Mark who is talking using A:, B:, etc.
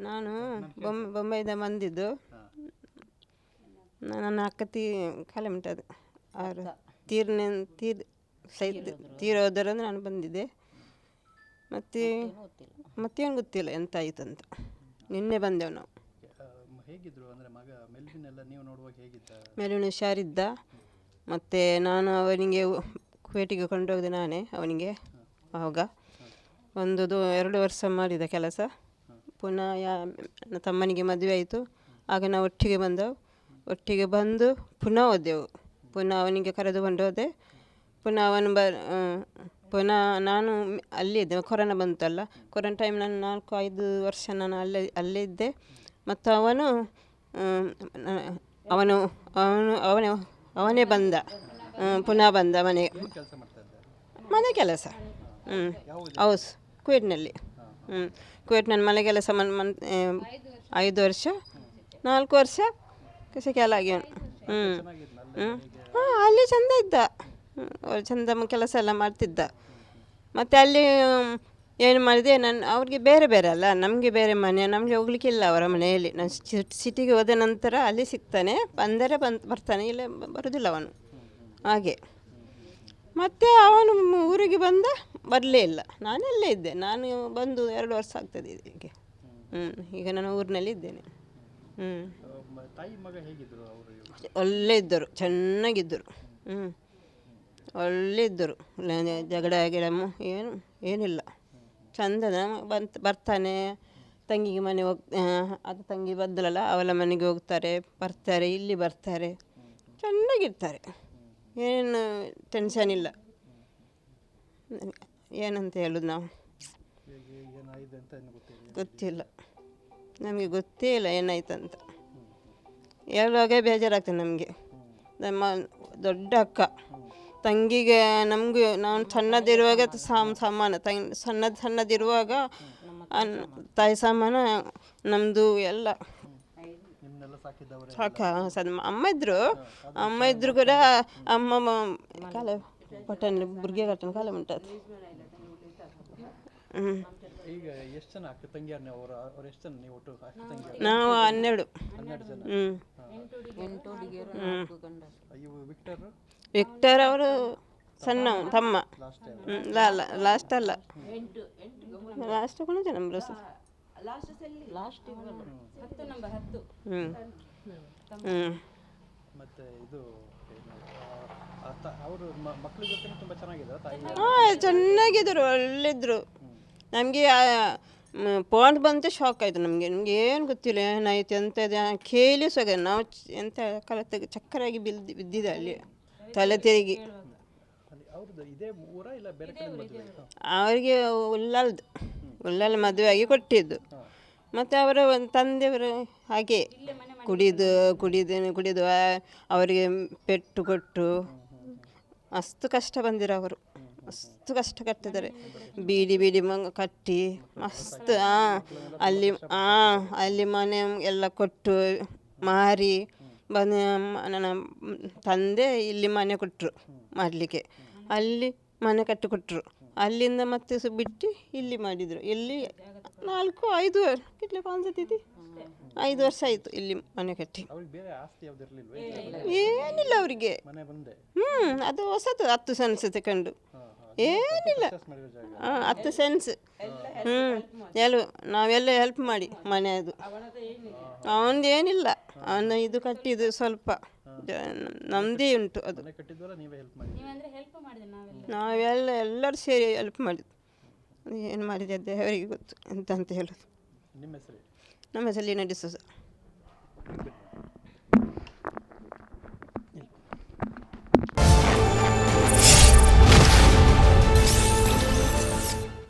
A: ನಾನು ಬೊಂಬೆ ಬೊಂಬೈದ ಬಂದಿದ್ದು. ನನ್ನ ಅಕ್ಕ ತೀ ಖಾಲಿ ಉಂಟದು ಅವರು ತೀರ್ನ ತೀರ್ ಸೈದ್ ತೀರೋದರಂದ್ರೆ ನಾನು ಬಂದಿದ್ದೆ. ಮತ್ತು ಮತ್ತೇನು ಗೊತ್ತಿಲ್ಲ. ಎಂತ ಆಯ್ತು ಅಂತ ನಿನ್ನೆ ಬಂದೆವು ನಾವು.
B: ಹೇಗಿದ್ರು ಅಂದ್ರೆ ಮಗ ಮೆಲ್ವಿನೆಲ್ಲ ನೀವು ನೋಡುವಾಗ ಹೇಗಿದ್ದ?
A: ಮೇಲಿನ ಹುಷಾರಿದ್ದ. ಮತ್ತು ನಾನು ಅವನಿಗೆ ಕುವೈಟಿಗೆ ಕೊಂಡೋಗಿದೆ ನಾನೇ ಅವನಿಗೆ ಆವಾಗ. ಒಂದು ಎರಡು ವರ್ಷ ಮಾಡಿದ ಕೆಲಸ. ಪುನಃ ಯಾ ನನ್ನ ತಮ್ಮನಿಗೆ ಮದುವೆ ಆಯಿತು. ಆಗ ನಾವು ಒಟ್ಟಿಗೆ ಬಂದೆವು. ಒಟ್ಟಿಗೆ ಬಂದು ಪುನಃ ಹೋದೆವು ಪುನಃ ಅವನಿಗೆ ಕರೆದುಕೊಂಡು ಹೋದೆ. ಪುನಃ ಅವನು ಬ ಪುನಃ ನಾನು ಅಲ್ಲೇ ಇದ್ದೆ. ಕೊರೋನಾ ಬಂತಲ್ಲ. ಕೊರೋನಾ ಟೈಮ್ ನಾನು ನಾಲ್ಕು ಐದು ವರ್ಷ ನಾನು ಅಲ್ಲೇ ಅಲ್ಲೇ ಇದ್ದೆ. ಮತ್ತು ಅವನು ಅವನು ಅವನು ಅವನೇ ಅವನೇ ಬಂದ. ಪುನಃ ಬಂದ
B: ಇದ್ದ?
A: ಮನೆ ಕೆಲಸ. ಹ್ಞೂ ಹೌಸ್ ಕುವೇಟ್ನಲ್ಲಿ ಹ್ಞೂ. ಕುವೆಟ್ ನನ್ನ ಕೆಲಸ ಮನ್ ಮನ್ ಐದು ವರ್ಷ, ನಾಲ್ಕು ವರ್ಷ ಕೃಷಿಕೆಲಾಗಿ ಹ್ಞೂ. ಹ್ಞೂ. ಹಾಂ, ಅಲ್ಲಿ ಚಂದ ಇದ್ದ. ಅವ್ರು ಚಂದ ಕೆಲಸ ಎಲ್ಲ ಮಾಡ್ತಿದ್ದ. ಮತ್ತು ಅಲ್ಲಿ ಏನು ಮಾಡಿದೆ ನನ್ನ ಅವ್ರಿಗೆ ಬೇರೆ ಬೇರೆ ಅಲ್ಲ, ನಮಗೆ ಬೇರೆ ಮನೆ, ನಮಗೆ ಹೋಗ್ಲಿಕ್ಕಿಲ್ಲ ಅವರ ಮನೆಯಲ್ಲಿ. ನಾನು ಸಿಟಿಗೆ ಹೋದ ನಂತರ ಅಲ್ಲಿ ಸಿಗ್ತಾನೆ, ಬಂದರೆ ಬಂದು, ಬರ್ತಾನೆ, ಇಲ್ಲ ಬರೋದಿಲ್ಲ ಅವನು. ಹಾಗೆ. ಮತ್ತು ಅವನು ಊರಿಗೆ ಬಂದ ಬರಲೇ ಇಲ್ಲ. ನಾನಲ್ಲೇ ಇದ್ದೆ. ನಾನು ಬಂದು ಎರಡು ವರ್ಷ ಆಗ್ತದೆ ಇದಕ್ಕೆ ಹ್ಞೂ ಈಗ ನಾನು ಊರಿನಲ್ಲಿ ಇದ್ದೇನೆ. ಹ್ಞೂ ಒಳ್ಳೆ ಇದ್ದರು. ಚೆನ್ನಾಗಿದ್ದರು. ಹ್ಞೂ ಒಳ್ಳೆ ಇದ್ದರು. ಜಗಳ ಗಿಡ ಏನು ಏನಿಲ್ಲ. ಚಂದದ ಬಂತ ಬರ್ತಾನೆ. ತಂಗಿಗೆ ಮನೆ ಹೋಗ್ ಅದು ತಂಗಿ ಬದ್ದಲಲ್ಲ ಅವಳ ಮನೆಗೆ ಹೋಗ್ತಾರೆ ಬರ್ತಾರೆ ಇಲ್ಲಿ ಬರ್ತಾರೆ. ಚೆನ್ನಾಗಿರ್ತಾರೆ. ಏನು ಟೆನ್ಷನ್ ಇಲ್ಲ. ಏನಂತ ಹೇಳೋದು ನಾವು?
B: ಗೊತ್ತಿಲ್ಲ.
A: ನಮಗೆ ಗೊತ್ತೇ ಇಲ್ಲ ಏನಾಯ್ತಂತ. ಹೇಳುವಾಗ ಬೇಜಾರಾಗ್ತದೆ ನಮಗೆ. ನಮ್ಮ ದೊಡ್ಡ ಅಕ್ಕ, ತಂಗಿಗೆ ನಮಗೂ ನಾನು ಸಣ್ಣದಿರುವಾಗ ಸಾಮ್ ಸಮಾನ ತಂಗ್ ಸಣ್ಣದು ಸಣ್ಣದಿರುವಾಗ ತಾಯಿ ಸಮಾನ ನಮ್ಮದು ಎಲ್ಲ ಸಾಕ ಸದ್ ಅಮ್ಮ ಇದ್ರು ಅಮ್ಮ ಇದ್ರು ಕೂಡ ಅಮ್ಮ ಮ- ಕಾಲ ಬಟನ್ ಬುರ್ಗೆ ಕಟ್ಟನ್ ಕಾಲ ಉಂಟದು ಹ್ಞೂ
B: ಈಗ ಎಷ್ಟು ಜನ ಅಕ್ಕ ತಂಗಿಯಾರ ನೀವು ಅವರು ಅವ್ರು ಎಷ್ಟು ಜನ ನೀವು ಒಟ್ಟು ಅಕ್ಕ ತಂಗಿಯಾರ
A: ನಾವು ಹನ್ನೆರಡು
B: ಹನ್ನೆರಡು ಜನ
A: ಹ್ಞೂ
B: ಇವು ವಿಕ್ಟರ್
A: ವಿಕ್ಟರ್ ಅವರು ಸಣ್ಣ ತಮ್ಮ
B: ಲಾಸ್ಟ್ ಟೈಮ್
A: ಹ್ಮ್, ಲಾ ಲಾಸ್ಟ್ ಅಲ್ಲ ಲಾಸ್ಟ್ ಕೊನೆ ನಂಬರ್ ಹ್ಞೂ ಹ್ಞೂ
B: ಮತ್ತೆ ಇದು ಅವರು ಮಕ್ಕಳ ಜೊತೆ ತುಂಬ ಚೆನ್ನಾಗಿದ್ದಾರೆ ತಾಯಿ
A: ಹಾಂ ಚೆನ್ನಾಗಿದ್ರು ಒಳ್ಳಿದ್ರು. ನಮಗೆ ಪಾಯಿಂಟ್ ಬಂತು ಶಾಕ್ ಆಯಿತು ನಮಗೆ. ನಮ್ಗೆ ಏನು ಗೊತ್ತಿಲ್ಲ ಏನಾಯ್ತು ಎಂತ ಇದೆ ಕೇಳಿ ಸಹ ನಾವು ಚ- ಎಂತ ಕಲತೆ ಚಕ್ಕರಾಗಿ ಬಿದ್ದು ಬಿದ್ದಿದೆ ಅಲ್ಲಿ. ತಲೆ ತಿರುಗಿ.
B: ಅಲ್ಲಿ ಅವ್ರದ್ದು ಇದೇ ಊರ ಇಲ್ಲ ಬೇರೆ ಕಡೆ ಮದುವೆ
A: ಅವರಿಗೆ ಉಳ್ಳಲ್ದು. ಉಳ್ಳಲ್ ಮದುವೆ ಆಗಿ ಕೊಟ್ಟಿದ್ದು ಮತ್ತು ಅವರ ಒಂದು ತಂದೆಯವರು ಹಾಗೆ ಕುಡಿದು ಕುಡಿದು ಕುಡಿದು ಅವರಿಗೆ ಪೆಟ್ಟು ಕೊಟ್ಟು ಅಷ್ಟು ಕಷ್ಟ ಬಂದಿರ ಅವರು. ಅಷ್ಟು ಕಷ್ಟ ಕಟ್ಟಿದ್ದಾರೆ. ಬೀಡಿ ಬೀಡಿ ಮ, ಕಟ್ಟಿ ಮಸ್ತ್ ಅಲ್ಲಿ ಅಲ್ಲಿ ಮನೆ ಎಲ್ಲ ಕೊಟ್ಟು ಮಾರಿ ಬಂದು ನನ್ನ ತಂದೆ ಇಲ್ಲಿ ಮನೆ ಕೊಟ್ಟರು ಮಾಡಲಿಕ್ಕೆ ಅಲ್ಲಿ ಮನೆ ಕಟ್ಟಿಕೊಟ್ರು. ಅಲ್ಲಿಂದ ಮತ್ತೆ ಸ ಬಿಟ್ಟು ಇಲ್ಲಿ ಮಾಡಿದರು. ಇಲ್ಲಿ ನಾಲ್ಕು ಐದು ಕಿಟ್ಲೆ ಪಾಂಚತಿದ್ದಿ ಐದು ವರ್ಷ ಆಯಿತು ಇಲ್ಲಿ ಮನೆ ಕಟ್ಟಿ. ಏನಿಲ್ಲ ಅವರಿಗೆ.
B: ಮನೆ ಬಂದೆ.
A: ಹ್ಞೂ ಅದು ಹೊಸದು ಹತ್ತು ಸೆನ್ಸ್ ತಗೊಂಡು ಏನಿಲ್ಲ. ಹಾಂ ಹತ್ತು ಸೆನ್ಸ್. ಹ್ಞೂ ಎಲ್ಲ ನಾವೆಲ್ಲ ಹೆಲ್ಪ್ ಮಾಡಿ ಮನೆಯದು ಅವನದು ಏನಿಲ್ಲ. ಅವನ ಇದು ಕಟ್ಟಿದ್ದು ಸ್ವಲ್ಪ ಜ- ನಮ್ಮದೇ ಉಂಟು ಅದು.
B: ಮನೆ ಕಟ್ಟಿದ್ವಲ್ಲ ನೀವೇ ಹೆಲ್ಪ್ ಮಾಡಿ
A: ನಾವೆಲ್ಲ. ಎಲ್ಲರೂ ಸೇರಿ ಹೆಲ್ಪ್ ಮಾಡಿದ್ದು. ಏನು ಮಾಡಿದೆ ದೇವರಿಗೆ ಗೊತ್ತು ಎಂತ ಅಂತ ಹೇಳೋದು.
B: ನಿಮ್ಮ ಹೆಸರು
A: ನಮ್ಮ ಹೆಸರು ಡಿಸಸ್